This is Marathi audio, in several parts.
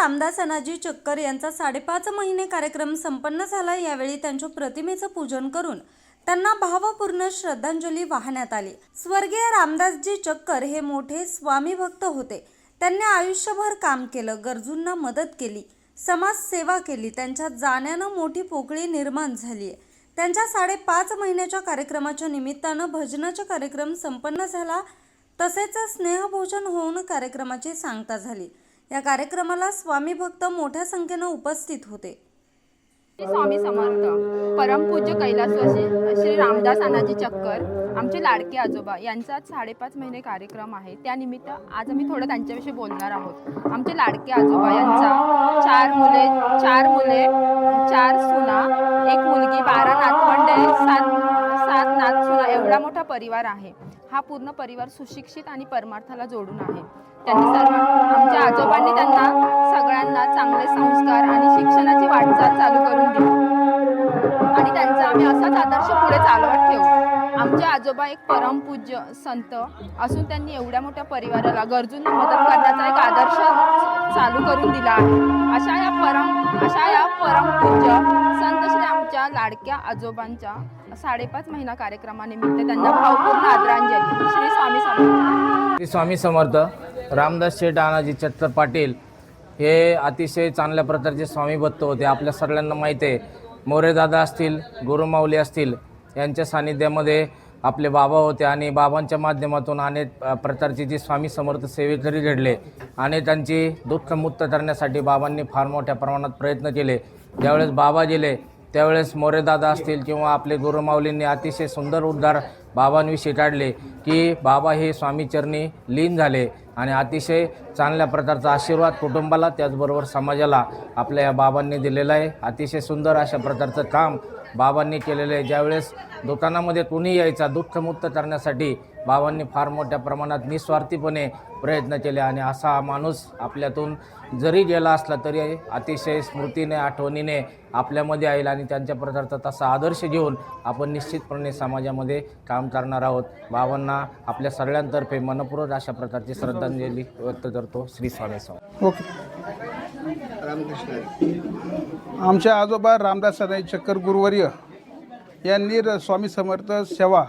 रामदास अनाजी चक्कर यांचा साडेपाच महिने कार्यक्रम संपन्न झाला. यावेळी त्यांच्या प्रतिमेचं पूजन करून त्यांना भावपूर्ण श्रद्धांजली वाहण्यात आली. स्वर्गीय रामदासजी चक्कर हे मोठे स्वामी भक्त होते. त्यांनी आयुष्यभर काम केलं गरजूंना मदत केली समाजसेवा केली त्यांच्या जाण्यानं मोठी पोकळी निर्माण झाली आहे. त्यांच्या साडेपाच महिन्याच्या कार्यक्रमाच्या निमित्तानं भजनाचा कार्यक्रम संपन्न झाला. तसेच स्नेहभोजन होऊन कार्यक्रमाची सांगता झाली. या कार्यक्रमाला स्वामी भक्त मोठ्या संख्येनं उपस्थित होते. स्वामी समर्थ परमपूज्य कैलासवासी श्री रामदास अनाजी चक्कर आमचे लाडके आजोबा यांचा आज साडेपाच महिने कार्यक्रम आहे. त्यानिमित्त आज आम्ही थोडं त्यांच्याविषयी बोलणार आहोत. आमचे लाडके आजोबा यांचा चार मुले चार मुले चार सुना एक मुलगी बारा नातवंडे सात सात नातसुना एवढा मोठा परिवार आहे. हा पूर्ण परिवार सुशिक्षित आणि परमार्थाला जोडून आहे. त्यांनी सर्व आजोबांनी त्यांना सगळ्यांना चांगले संस्कार आणि शिक्षणाची वाटचाल चालू करून दिली. आणि त्यांचा आम्ही असाच आदर्श पुढे चालवत ठेवू. आमचे आजोबा एक परमपूज्य संत असून त्यांनी एवढ्या मोठ्या परिवाराला गरजूंना मदत करण्याचा एक आदर्श चालू करून दिला आहे. अशा या परम अशा या परमपूज्य संत श्री आमच्या लाडक्या आजोबांच्या साडेपाच महिना कार्यक्रमानिमित्त त्यांना भावपूर्ण आदरांजली. श्री स्वामी समर्थ. श्री स्वामी समर्थ. रामदास शेठ आनाजी चत्तर पाटील हे अतिशय चांगल्या प्रकारचे स्वामी भक्त होते. आपल्या सगळ्यांना माहीत आहे. मोरेदादा असतील गुरुमाऊली असतील यांच्या सानिध्यामध्ये आपले बाबा होते आणि बाबांच्या माध्यमातून अनेक प्रकारची जी स्वामी समर्थ सेवेकरी घडले आणि त्यांची दुःखमुक्त करण्यासाठी बाबांनी फार मोठ्या प्रमाणात प्रयत्न केले. ज्यावेळेस बाबा गेले त्यावेळेस मोरेदादा असतील किंवा आपले गुरुमाऊलींनी अतिशय सुंदर उद्गार बाबांविषयी काढले की बाबा हे स्वामीचरणी लीन झाले. आणि अतिशय चांगल्या प्रकारचा आशीर्वाद कुटुंबाला त्याचबरोबर समाजाला आपल्या या बाबांनी दिलेला आहे. अतिशय सुंदर अशा प्रकारचं काम बाबांनी केलेलं आहे. ज्यावेळेस दुकानामध्ये कुणी यायचा दुःखमुक्त करण्यासाठी बाबांनी फार मोठ्या प्रमाणात निस्वार्थीपणे प्रयत्न केले आणि असा हा माणूस आपल्यातून जरी गेला असला तरी अतिशय स्मृतीने आठवणीने आपल्यामध्ये येईल आणि त्यांच्या प्रकारचा तसा आदर्श घेऊन आपण निश्चितपणे समाजामध्ये काम करणार आहोत. बाबांना आपल्या सगळ्यांतर्फे मनपूर्वक अशा प्रकारची श्रद्धांजली व्यक्त करतो श्री स्वामी स्वामी ओके. आमच्या आजोबा रामदास सदाई चक्कर गुरुवर्य यांनी र- स्वामी समर्थ सेवा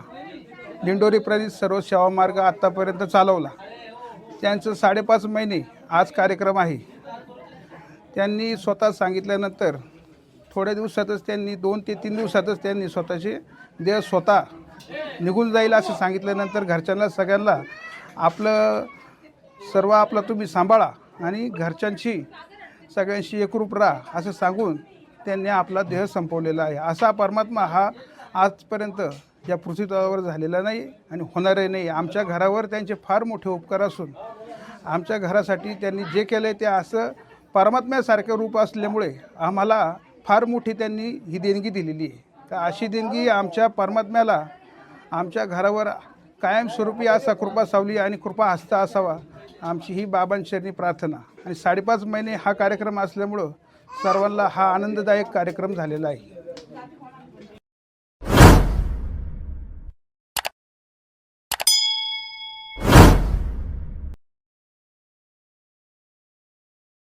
दिंडोरी प्रदेश सर्व सेवा मार्ग आत्तापर्यंत चालवला. त्यांचं साडेपाच महिने आज कार्यक्रम आहे. त्यांनी स्वतः सांगितल्यानंतर थोड्या दिवसातच त्यांनी दोन ते तीन दिवसातच त्यांनी स्वतःचे देह स्वतः निघून जाईल असं सांगितल्यानंतर घरच्यांना सगळ्यांना आपलं सर्व आपलं तुम्ही सांभाळा आणि घरच्यांशी सगळ्यांशी एकरूप राहा असं सांगून त्यांनी आपला देह संपवलेला आहे. असा परमात्मा हा आजपर्यंत या पृथ्वीतळावर झालेला नाही आणि होणारही नाही. आमच्या घरावर त्यांचे फार मोठे उपकार असून आमच्या घरासाठी त्यांनी जे केलं आहे ते असं परमात्म्यासारखं रूप असल्यामुळे आम्हाला फार मोठी त्यांनी ही देणगी दिलेली आहे. तर अशी देणगी आमच्या परमात्म्याला आमच्या घरावर कायमस्वरूपी असा कृपा सावली आणि कृपा हस्ता असावा आमची ही बाबांशरणी प्रार्थना. आणि साडेपाच महिने हा कार्यक्रम असल्यामुळं सर्वांना हा आनंददायक कार्यक्रम झालेला आहे.